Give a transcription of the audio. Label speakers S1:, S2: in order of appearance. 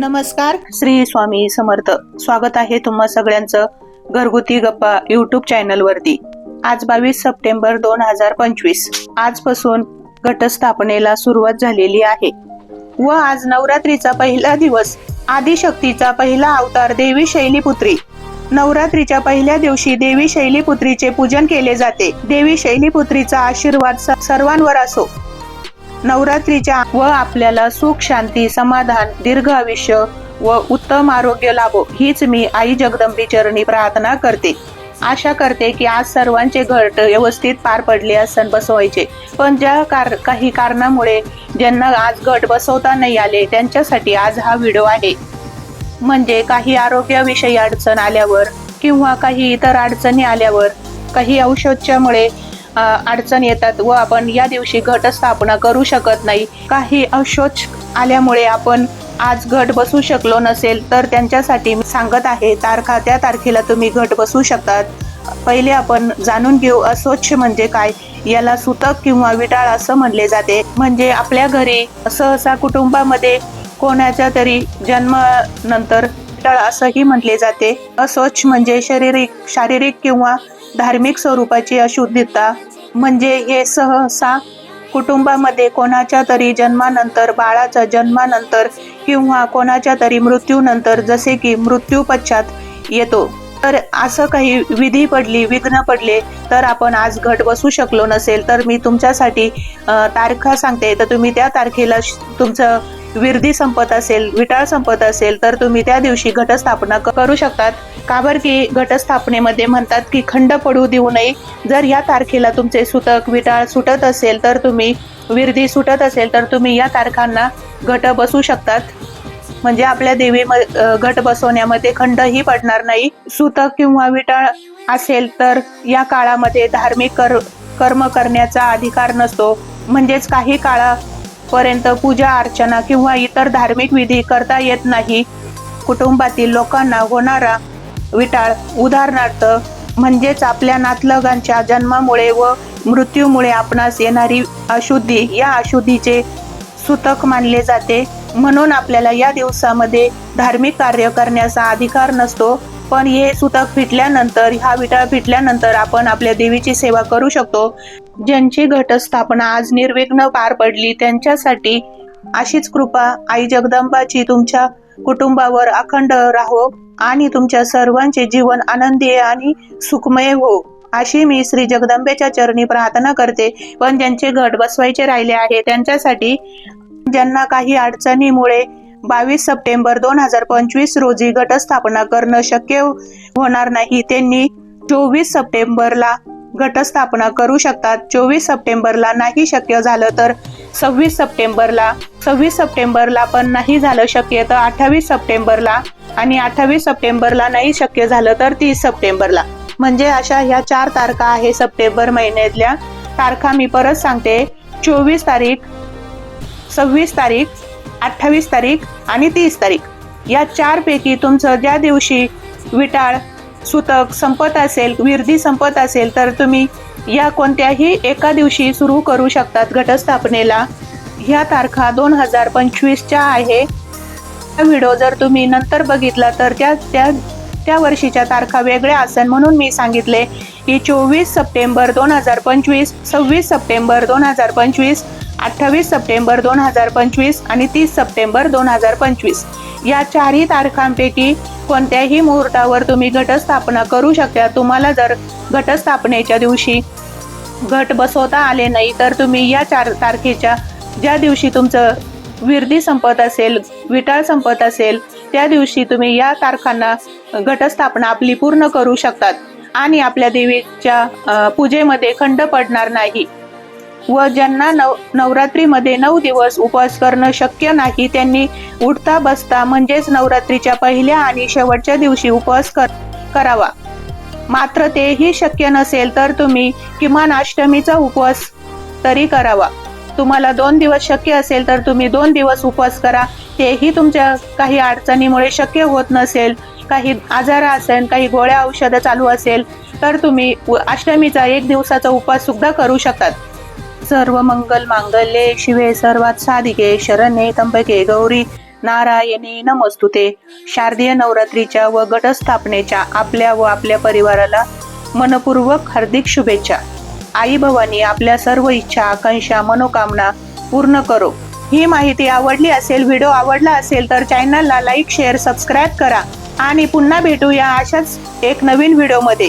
S1: नमस्कार. श्री स्वामी समर्थ. स्वागत आहे तुम्हा सगळ्यांचं घरगुती गप्पा युट्यूब चॅनल वरती. आज बावीस सप्टेंबर दोन हजार पंचवीस. आजपासून घटस्थापनेला सुरुवात झालेली आहे. व आज नवरात्रीचा पहिला दिवस आदिशक्तीचा पहिला अवतार देवी शैलीपुत्री. नवरात्रीच्या पहिल्या दिवशी देवी शैलीपुत्रीचे पूजन केले जाते. देवी शैलीपुत्रीचा आशीर्वाद सर्वांवर असो. नवरात्रीच्या व आपल्याला सुख शांती समाधान दीर्घ आयुष्य व उत्तम आरोग्य लाभो हीच मी आई जगदंबी चरणी प्रार्थना करते. आशा करते की आज सर्वांचे घट व्यवस्थित पार पडले असन बसवायचे. पण ज्या कार काही कारणामुळे ज्यांना आज घट बसवता नाही आले त्यांच्यासाठी आज हा व्हिडिओ आहे. म्हणजे काही आरोग्याविषयी अडचण आल्यावर किंवा काही इतर अडचणी आल्यावर काही औषधच्यामुळे अडचण येतात व आपण या दिवशी घटस्थापना करू शकत नाही. काही अशोच आल्यामुळे आपण आज घट बसू शकलो नसेल तर त्यांच्यासाठी मी सांगत आहे तारखा त्या तारखेला तुम्ही घट बसू शकतात. पहिले आपण जाणून घेऊ अस्वच्छ म्हणजे काय? याला सुतक किंवा विटाळ असं म्हणले जाते. म्हणजे आपल्या घरी सहसा कुटुंबामध्ये कोणाच्या तरी जन्मानंतर विटाळ असंही म्हटले जाते. अस्वच्छ म्हणजे शारीरिक शारीरिक किंवा धार्मिक स्वरूपाची अशुद्धता म्हणजे हे सहसा कुटुंबामध्ये कोणाच्या तरी जन्मानंतर बाळाच्या जन्मानंतर किंवा कोणाच्या तरी मृत्यूनंतर जसे की मृत्यू पश्चात येतो. तर असं काही विधी पडली विघ्न पडले तर आपण आज घट बसू शकलो नसेल तर मी तुमच्यासाठी तारखा सांगते. तर तुम्ही त्या तारखेला श- तुमचं विरधी संपत असेल विटाळ संपत असेल तर तुम्ही त्या दिवशी घटस्थापना क- करू शकतात. का बरं की घटस्थापनेमध्ये म्हणतात की खंड पडू देऊ नये? जर या तारखेला तुमचे सुतक विटाळ सुटत असेल तर तुम्ही विरधी सुटत असेल तर तुम्ही या तारखांना घट बसू शकतात. म्हणजे आपल्या देवी घट बसवण्यामध्ये खंडही पडणार नाही. सुतक किंवा विटाळ असेल तर या काळामध्ये धार्मिक कर कर्म करण्याचा अधिकार नसतो. म्हणजेच काही काळा पर्यंत पूजा अर्चना किंवा इतर धार्मिक विधी करता येत नाही. कुटुंबातील लोकांना होणारा विटाळ उदाहरणार्थ म्हणजेच आपल्या नातलगांच्या जन्मामुळे व मृत्यूमुळे आपणास येणारी अशुद्धी या अशुद्धीचे सुतक मानले जाते. म्हणून आपल्याला या दिवसामध्ये धार्मिक कार्य करण्याचा अधिकार नसतो. पण हे सुतक फिटल्यानंतर हा विटाळ फिटल्यानंतर आपण आपल्या देवीची सेवा करू शकतो. ज्यांची घटस्थापना आज निर्विघ्न पार पडली त्यांच्यासाठी अशीच कृपा आई जगदंबाची तुमच्या कुटुंबावर अखंड राहो आणि तुमच्या सर्वांचे जीवन आनंदी आणि सुखमय हो अशी मी श्री जगदंबेच्या चरणी प्रार्थना करते. पण ज्यांचे घट बसवायचे राहिले आहे त्यांच्यासाठी ज्यांना काही अडचणीमुळे बावीस सप्टेंबर दोन हजार पंचवीस रोजी घटस्थापना करणं शक्य होणार नाही त्यांनी चोवीस सप्टेंबरला घटस्थापना करू शकतात. चोवीस सप्टेंबरला नाही शक्य झालं तर सव्वीस सप्टेंबरला सव्वीस सप्टेंबरला पण नाही झालं शक्य तर अठ्ठावीस सप्टेंबरला आणि अठ्ठावीस सप्टेंबरला नाही शक्य झालं तर तीस सप्टेंबरला. म्हणजे अशा ह्या चार तारखा आहे सप्टेंबर महिन्यातल्या. तारखा मी परत सांगते. चोवीस तारीख सव्वीस तारीख अठ्ठावीस तारीख आणि तीस तारीख. या चारपैकी तुमचं ज्या दिवशी विटाळ सुतक संपत असेल विरधी संपत असेल तर तुम्ही या कोणत्याही एका दिवशी सुरू करू शकतात घटस्थापनेला. ह्या तारखा दोन हजार पंचवीसच्या आहे. हा व्हिडिओ जर तुम्ही नंतर बघितला तर त्या त्या त्या वर्षीच्या तारखा वेगळ्या असेल म्हणून मी सांगितले की चोवीस सप्टेंबर दोन हजार पंचवीस सव्वीस सप्टेंबर दोन हजार पंचवीस अठ्ठावीस सप्टेंबर दोन हजार पंचवीस आणि तीस सप्टेंबर दोन हजार पंचवीस. या चारही तारखांपैकी कोणत्याही मुहूर्तावर तुम्ही घटस्थापना करू शकता. तुम्हाला जर घटस्थापनेच्या दिवशी घट बसवता आले नाही तर तुम्ही या चार तारखेच्या ज्या दिवशी तुमचं विरदी संपत असेल विटाळ संपत असेल त्या दिवशी तुम्ही या तारखांना घटस्थापना आपली पूर्ण करू शकतात. आणि आपल्या देवीच्या पूजेमध्ये खंड पडणार नाही. व ज्यांना नव नवरात्रीमध्ये नऊ दिवस उपवास करणं शक्य नाही त्यांनी उठता बसता म्हणजेच नवरात्रीच्या पहिल्या आणि शेवटच्या दिवशी उपवास कर करावा. मात्र तेही शक्य नसेल तर तुम्ही किमान अष्टमीचा उपवास तरी करावा. तुम्हाला दोन दिवस शक्य असेल तर तुम्ही दोन दिवस उपवास करा. तेही तुमच्या काही अडचणीमुळे शक्य होत नसेल काही आजार असेल काही गोळ्या औषधं चालू असेल तर तुम्ही अष्टमीचा एक दिवसाचा उपवास सुद्धा करू शकतात. सर्व मंगल मांगल्ये शिवे सर्वात साधिके शरणे तंबके गौरी नारायणी नमस्तुते. शारदीय नवरात्रीच्या व घटस्थापनेच्या आपल्या व आपल्या परिवाराला मनपूर्वक हार्दिक शुभेच्छा. आई भवानी आपल्या सर्व इच्छा आकांक्षा मनोकामना पूर्ण करो. ही माहिती आवडली असेल व्हिडिओ आवडला असेल तर चॅनलला लाईक शेअर सबस्क्राईब करा. आणि पुन्हा भेटूया अशाच एक नवीन व्हिडिओमध्ये.